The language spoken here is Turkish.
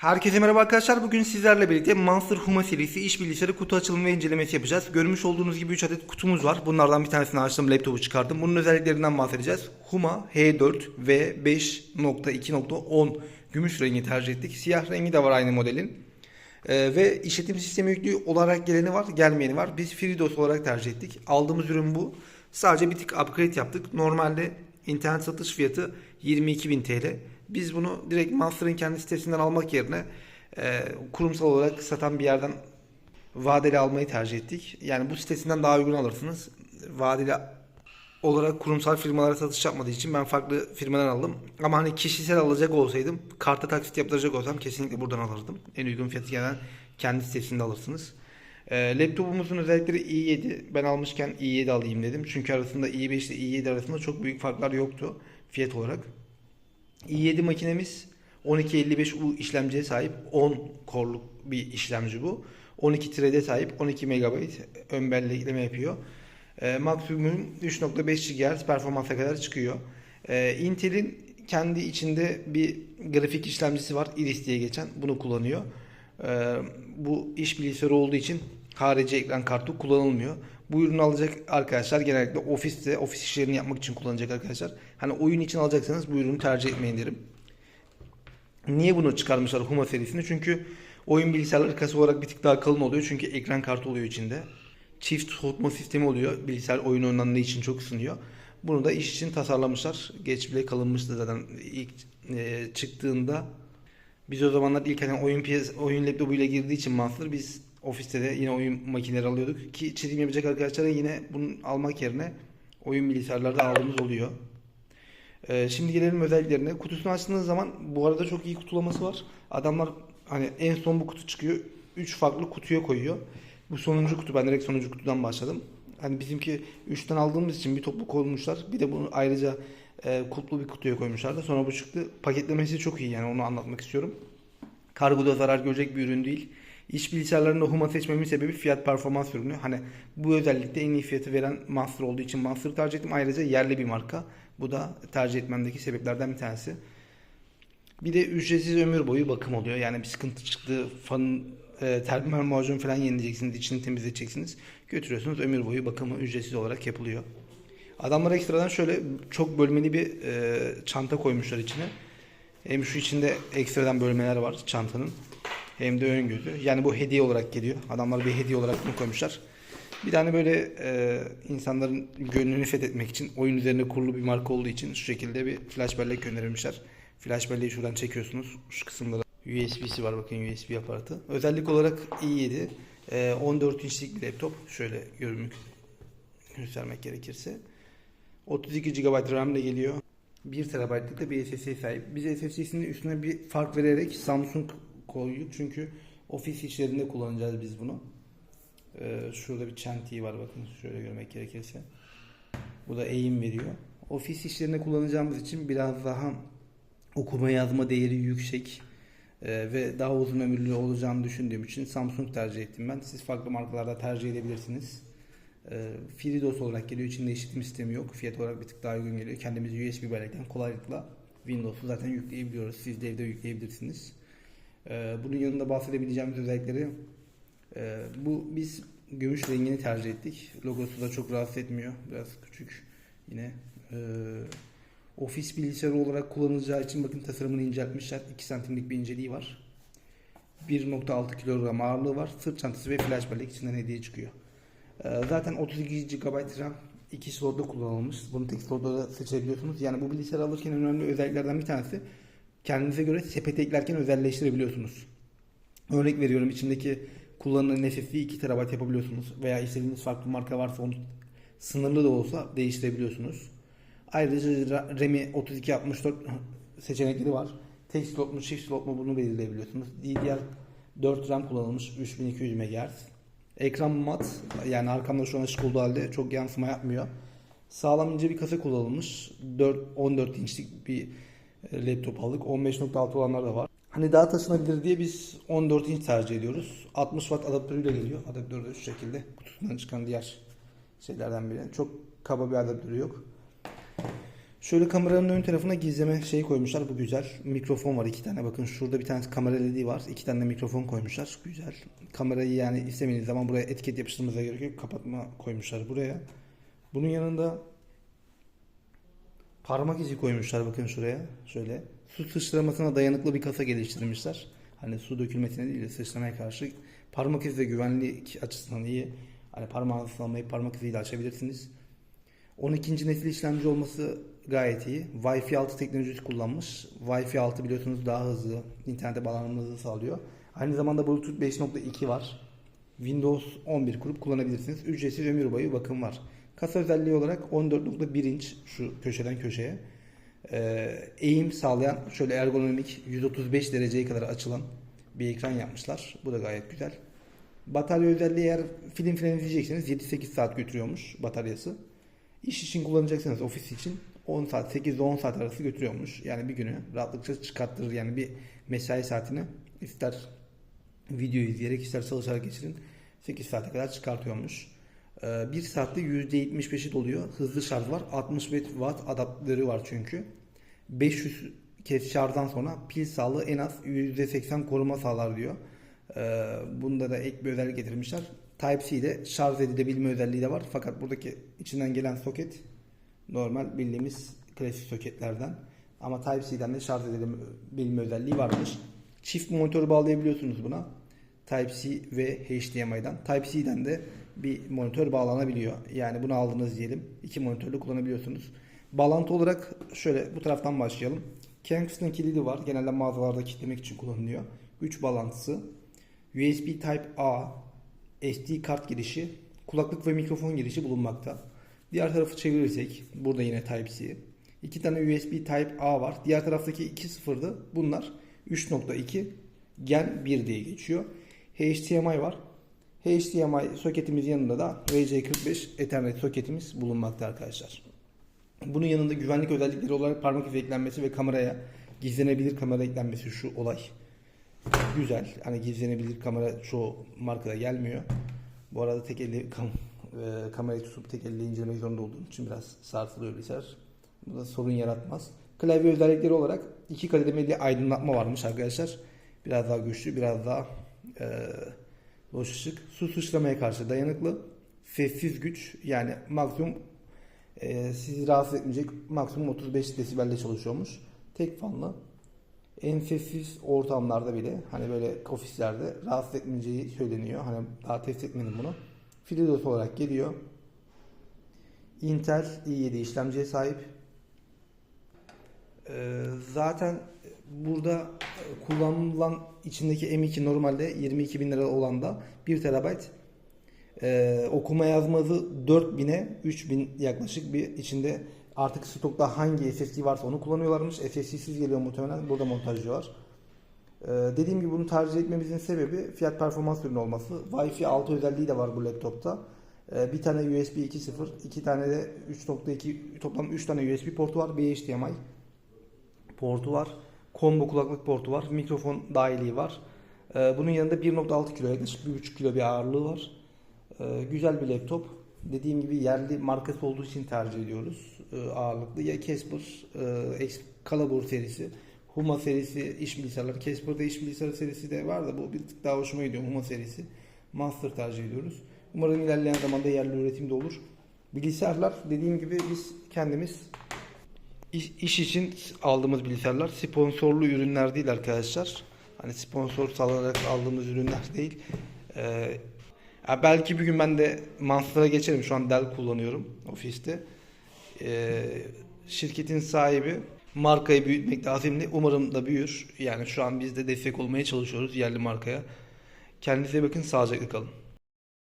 Herkese merhaba arkadaşlar. Bugün sizlerle birlikte Monster Huma serisi iş bilgisayarı kutu açılımı ve incelemesi yapacağız. Görmüş olduğunuz gibi 3 adet kutumuz var. Bunlardan bir tanesini açtım, laptopu çıkardım. Bunun özelliklerinden bahsedeceğiz. Huma H4 ve 5.2.10 gümüş rengi tercih ettik. Siyah rengi de var aynı modelin. Ee, ve işletim sistemi yüklü olarak geleni var, gelmeyeni var. Biz FreeDOS olarak tercih ettik. Aldığımız ürün bu. Sadece bir tık upgrade yaptık. Normalde internet satış fiyatı 22.000 TL. Biz bunu direkt Monster'ın kendi sitesinden almak yerine e, kurumsal olarak satan bir yerden vadeli almayı tercih ettik. Yani bu sitesinden daha uygun alırsınız. Vadeli olarak kurumsal firmalara satış yapmadığı için ben farklı firmadan aldım. Ama hani kişisel alacak olsaydım, karta taksit yaptıracak olsam kesinlikle buradan alırdım. En uygun fiyatı gelen kendi sitesinde alırsınız. E, laptopumuzun özellikleri i7. Ben almışken i7 alayım dedim. Çünkü arasında i5 ile i7 arasında çok büyük farklar yoktu fiyat olarak. İ7 makinemiz 1255U işlemciye sahip 10 korluk bir işlemci bu. 12 thread'e sahip 12 MB ön bellekleme yapıyor. E, maksimum 3.5 GHz performansa kadar çıkıyor. E, Intel'in kendi içinde bir grafik işlemcisi var. Iris diye geçen. Bunu kullanıyor. E, bu iş bilgisayarı olduğu için harici ekran kartı kullanılmıyor. Bu ürünü alacak arkadaşlar genellikle ofiste, ofis işlerini yapmak için kullanacak arkadaşlar. Hani oyun için alacaksanız bu ürünü tercih etmeyin derim. Niye bunu çıkarmışlar Huma serisini? Çünkü oyun bilgisayarları kasa olarak bir tık daha kalın oluyor. Çünkü ekran kartı oluyor içinde. Çift soğutma sistemi oluyor. Bilgisayar oyun oynandığı için çok ısınıyor. Bunu da iş için tasarlamışlar. Geç bile kalınmıştı zaten ilk e, çıktığında. Biz o zamanlar ilk hani oyun piyas oyun laptopuyla girdiği için Monster biz ofiste de yine oyun makineleri alıyorduk. Ki çizim yapacak arkadaşlara yine bunu almak yerine oyun bilgisayarlarda aldığımız oluyor. Ee, şimdi gelelim özelliklerine. Kutusunu açtığınız zaman bu arada çok iyi kutulaması var. Adamlar hani en son bu kutu çıkıyor. 3 farklı kutuya koyuyor. Bu sonuncu kutu. Ben direkt sonuncu kutudan başladım. Hani bizimki 3'ten aldığımız için bir toplu koymuşlar. Bir de bunu ayrıca e, kutlu bir kutuya koymuşlardı. Sonra bu çıktı. Paketlemesi çok iyi yani onu anlatmak istiyorum. Kargoda zarar görecek bir ürün değil. İş bilgisayarlarında Huma seçmemin sebebi fiyat performans ürünü. Hani bu özellikle en iyi fiyatı veren Monster olduğu için Monster'ı tercih ettim. Ayrıca yerli bir marka. Bu da tercih etmemdeki sebeplerden bir tanesi. Bir de ücretsiz ömür boyu bakım oluyor. Yani bir sıkıntı çıktı, fan, e, termal macun falan yenileyeceksiniz, içini temizleyeceksiniz. Götürüyorsunuz ömür boyu bakımı ücretsiz olarak yapılıyor. Adamlar ekstradan şöyle çok bölmeli bir e, çanta koymuşlar içine. Hem şu içinde ekstradan bölmeler var çantanın. Hem de ön. Yani bu hediye olarak geliyor. Adamlar bir hediye olarak bunu koymuşlar. Bir tane böyle e, insanların gönlünü fethetmek için oyun üzerine kurulu bir marka olduğu için şu şekilde bir flash bellek göndermişler. Flash belleği şuradan çekiyorsunuz. Şu kısımda USB'si var bakın USB aparatı. Özellik olarak i7 e, 14 inçlik bir laptop. Şöyle görünük göstermek gerekirse. 32 GB RAM ile geliyor. 1 TB'lık da bir SSD sahip. Biz SSD'sinin üstüne bir fark vererek Samsung koyduk. Çünkü ofis işlerinde kullanacağız biz bunu. Ee, şurada bir çentiği var bakın şöyle görmek gerekirse. Bu da eğim veriyor. Ofis işlerinde kullanacağımız için biraz daha okuma yazma değeri yüksek ee, ve daha uzun ömürlü olacağını düşündüğüm için Samsung tercih ettim ben. Siz farklı markalarda tercih edebilirsiniz. Ee, FreeDOS olarak geliyor. İçinde işletim sistemi yok. Fiyat olarak bir tık daha uygun geliyor. Kendimiz USB bellekten kolaylıkla Windows'u zaten yükleyebiliyoruz. Siz de evde yükleyebilirsiniz. Ee, bunun yanında bahsedebileceğimiz özellikleri e, bu biz gümüş rengini tercih ettik. Logosu da çok rahatsız etmiyor. Biraz küçük. Yine e, ofis bilgisayarı olarak kullanılacağı için bakın tasarımını inceltmişler. 2 santimlik bir inceliği var. 1.6 kilogram ağırlığı var. Sırt çantası ve flash bellek içinden hediye çıkıyor. Ee, Zaten 32 GB RAM iki slotda kullanılmış. Bunu tek slotta da seçebiliyorsunuz. Yani bu bilgisayarı alırken önemli özelliklerden bir tanesi kendinize göre sepete eklerken özelleştirebiliyorsunuz. Örnek veriyorum içindeki kullanılan SSD'yi 2 TB yapabiliyorsunuz. Veya istediğiniz farklı marka varsa onu sınırlı da olsa değiştirebiliyorsunuz. Ayrıca Ra- RAM'i 3264 seçenekleri var. Tek slot mu çift slot mu bunu belirleyebiliyorsunuz. DDR4 RAM kullanılmış 3200 MHz. Ekran mat yani arkamda şu an ışık olduğu halde çok yansıma yapmıyor. Sağlam ince bir kasa kullanılmış. 4, 14 inçlik bir laptop aldık. 15.6 olanlar da var. Hani daha taşınabilir diye biz 14 inç tercih ediyoruz. 60 watt adaptörüyle geliyor. Adaptör de şu şekilde. Kutusundan çıkan diğer şeylerden biri. Çok kaba bir adaptörü yok. Şöyle kameranın ön tarafına gizleme şey koymuşlar. Bu güzel. Mikrofon var iki tane. Bakın şurada bir tane kamera ledi var. iki tane de mikrofon koymuşlar. Güzel. Kamerayı yani istemediğiniz zaman buraya etiket yapıştırmanıza gerek yok. Kapatma koymuşlar buraya. Bunun yanında parmak izi koymuşlar bakın şuraya. Şöyle. Su sıçramasına dayanıklı bir kasa geliştirmişler. Hani su dökülmesine değil de sıçramaya karşı. Parmak izi de güvenlik açısından iyi. Hani parmağınızı sallamayıp parmak iziyle açabilirsiniz. 12. nesil işlemci olması gayet iyi. Wi-Fi 6 teknolojisi kullanmış. Wi-Fi 6 biliyorsunuz daha hızlı, internete bağlanmanızı sağlıyor. Aynı zamanda Bluetooth 5.2 var. Windows 11 kurup kullanabilirsiniz. Ücretsiz ömür boyu bakım var. Kasa özelliği olarak 14.1 inç şu köşeden köşeye. Ee, eğim sağlayan şöyle ergonomik 135 dereceye kadar açılan bir ekran yapmışlar. Bu da gayet güzel. Batarya özelliği eğer film falan izleyecekseniz 7-8 saat götürüyormuş bataryası. İş için kullanacaksanız ofis için 10 saat 8 ile 10 saat arası götürüyormuş. Yani bir günü rahatlıkla çıkarttırır. Yani bir mesai saatini ister video izleyerek ister çalışarak geçirin 8 saate kadar çıkartıyormuş. 1 saatte %75'i doluyor. Hızlı şarj var. 60 watt adaptörü var çünkü. 500 kez şarjdan sonra pil sağlığı en az %80 koruma sağlar diyor. Ee, Bunda da ek bir özellik getirmişler. Type-C'de şarj edilebilme özelliği de var. Fakat buradaki içinden gelen soket normal bildiğimiz klasik soketlerden. Ama Type-C'den de şarj edilebilme özelliği varmış. Çift monitör bağlayabiliyorsunuz buna. Type-C ve HDMI'den. Type-C'den de bir monitör bağlanabiliyor. Yani bunu aldınız diyelim. iki monitörlü kullanabiliyorsunuz. Bağlantı olarak şöyle bu taraftan başlayalım. Kingston kilidi var. Genelde mağazalarda kilitlemek için kullanılıyor. Güç bağlantısı. USB Type-A, SD kart girişi, kulaklık ve mikrofon girişi bulunmakta. Diğer tarafı çevirirsek burada yine Type-C. İki tane USB Type-A var. Diğer taraftaki 2.0'dı. Bunlar 3.2 Gen 1 diye geçiyor. HDMI var. HDMI soketimizin yanında da RJ45 Ethernet soketimiz bulunmakta arkadaşlar. Bunun yanında güvenlik özellikleri olarak parmak izi eklenmesi ve kameraya gizlenebilir kamera eklenmesi şu olay. Güzel. Hani gizlenebilir kamera çoğu markada gelmiyor. Bu arada tek elle kam e, kamerayı tutup tek elle incelemek zorunda olduğum için biraz sarsılıyor bilgisayar. Bu da sorun yaratmaz. Klavye özellikleri olarak iki kademeli aydınlatma varmış arkadaşlar. Biraz daha güçlü, biraz daha e, loş ışık. Su sıçramaya karşı dayanıklı. Sessiz güç yani maksimum e, sizi rahatsız etmeyecek maksimum 35 desibelle çalışıyormuş. Tek fanlı. En sessiz ortamlarda bile hani böyle ofislerde rahatsız etmeyeceği söyleniyor. Hani daha test etmedim bunu. FreeDOS olarak geliyor. Intel i7 işlemciye sahip. Ee, zaten burada kullanılan içindeki M2 normalde 22 bin lira olan da 1 TB ee, okuma yazması 4000'e 3000 yaklaşık bir içinde artık stokta hangi SSD varsa onu kullanıyorlarmış. SSD'siz geliyor muhtemelen. Burada montajcı var. Ee, dediğim gibi bunu tercih etmemizin sebebi fiyat performans ürünü olması. Wi-Fi 6 özelliği de var bu laptopta. Ee, bir tane USB 2.0, iki tane de 3.2 toplam 3 tane USB portu var. Bir HDMI portu var. Combo kulaklık portu var. Mikrofon dahiliği var. Ee, bunun yanında 1.6 kilo yaklaşık 1.5 kilo bir ağırlığı var. Ee, güzel bir laptop. Dediğim gibi yerli markası olduğu için tercih ediyoruz. Ee, ağırlıklı. Ya Casper, e, Excalibur serisi, Huma serisi iş bilgisayarları. Casper'da iş bilgisayarı serisi de var da bu bir tık daha hoşuma gidiyor Huma serisi. Master tercih ediyoruz. Umarım ilerleyen zamanda yerli üretimde olur. Bilgisayarlar dediğim gibi biz kendimiz iş, iş için aldığımız bilgisayarlar sponsorlu ürünler değil arkadaşlar. Hani sponsor sağlanarak aldığımız ürünler değil. Ee, ya belki bir gün ben de Monster'a geçerim. Şu an Dell kullanıyorum ofiste. Ee, şirketin sahibi markayı büyütmekte azimli. Umarım da büyür. Yani şu an biz de destek olmaya çalışıyoruz yerli markaya. Kendinize bakın. Sağlıcakla kalın.